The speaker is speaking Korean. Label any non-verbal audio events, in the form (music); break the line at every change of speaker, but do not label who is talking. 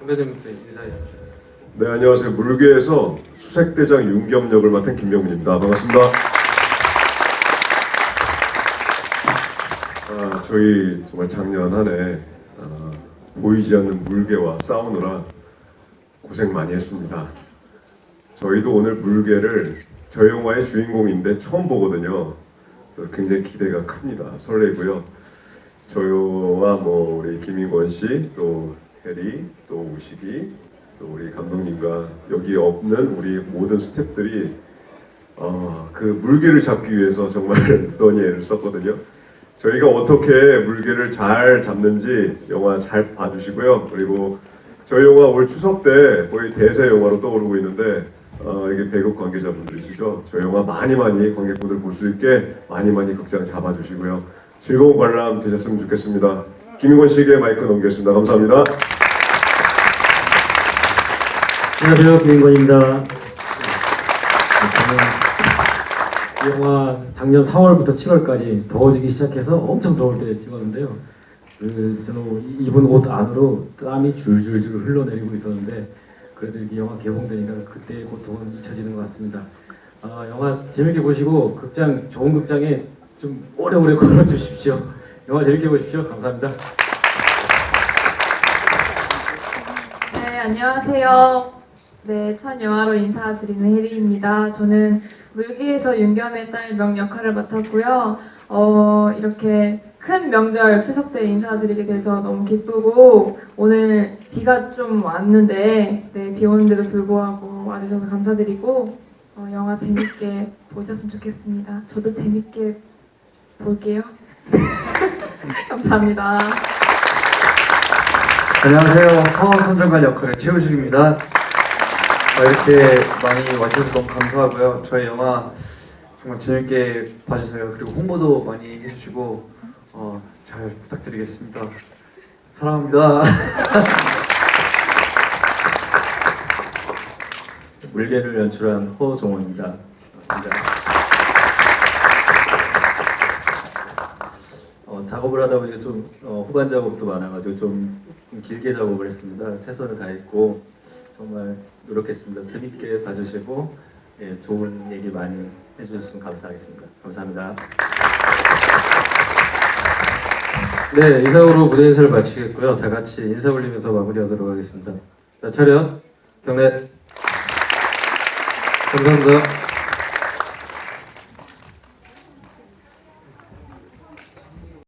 선배님부터 인사해 주세요.
네 안녕하세요 물계에서 수색대장 윤겸 역을 맡은 김명훈입니다 반갑습니다. 아, 저희 정말 작년 한 해 아, 보이지 않는 물개와 싸우느라 고생 많이 했습니다. 저희도 오늘 물개를 저 영화의 주인공인데 처음 보거든요. 굉장히 기대가 큽니다. 설레고요. 저와 뭐 우리 김인권 씨, 또 해리, 또 우식이, 또 우리 감독님과 여기 없는 우리 모든 스태프들이 어, 그 물개를 잡기 위해서 정말 (laughs) 무던히 애를 썼거든요. 저희가 어떻게 물개를 잘 잡는지 영화 잘 봐주시고요. 그리고 저희 영화 올 추석 때 거의 대세 영화로 떠오르고 있는데 어, 이게 배급 관계자분들이시죠. 저희 영화 많이 많이 관객분들 볼 수 있게 많이 많이 극장 잡아주시고요. 즐거운 관람 되셨으면 좋겠습니다. 김인권 씨에게 마이크 넘기겠습니다. 감사합니다.
안녕하세요 김인권입니다. 저는 이 영화 작년 4월부터 7월까지 더워지기 시작해서 엄청 더울 때 찍었는데요. 그 저는 입은 옷 안으로 땀이 줄줄줄 흘러내리고 있었는데 그래도 이 영화 개봉되니까 그때의 고통은 잊혀지는 것 같습니다. 아, 영화 재밌게 보시고 극장 좋은 극장에 좀 오래오래 (laughs) 걸어 주십시오. 영화 재밌게 보십시오. 감사합니다.
네, 안녕하세요. 네, 첫 영화로 인사드리는 혜리입니다. 저는 물기에서 윤겸의 딸 명 역할을 맡았고요. 어, 이렇게 큰 명절 추석 때 인사드리게 돼서 너무 기쁘고 오늘 비가 좀 왔는데 네, 비 오는데도 불구하고 와주셔서 감사드리고 어, 영화 재밌게 보셨으면 좋겠습니다. 저도 재밌게 볼게요. (laughs) (laughs) 감사합니다.
안녕하세요. 파워 선정관 역할의 최우식입니다. 어, 이렇게 많이 와주셔서 너무 감사하고요. 저희 영화 정말 재밌게 봐주세요. 그리고 홍보도 많이 해주시고 어, 잘 부탁드리겠습니다. 사랑합니다. (laughs)
물개를 연출한 호종호입니다. 반갑습니다. 어, 작업을 하다 보니까 좀 어, 후반 작업도 많아가지고 좀, 좀 길게 작업을 했습니다. 최선을 다했고 정말 노력했습니다. 재밌게 봐주시고 예, 좋은 얘기 많이 해주셨으면 감사하겠습니다. 감사합니다.
네, 이상으로 무대 인사를 마치겠고요. 다 같이 인사 올리면서 마무리하도록 하겠습니다. 자, 차렷, 경례. 감사합니다.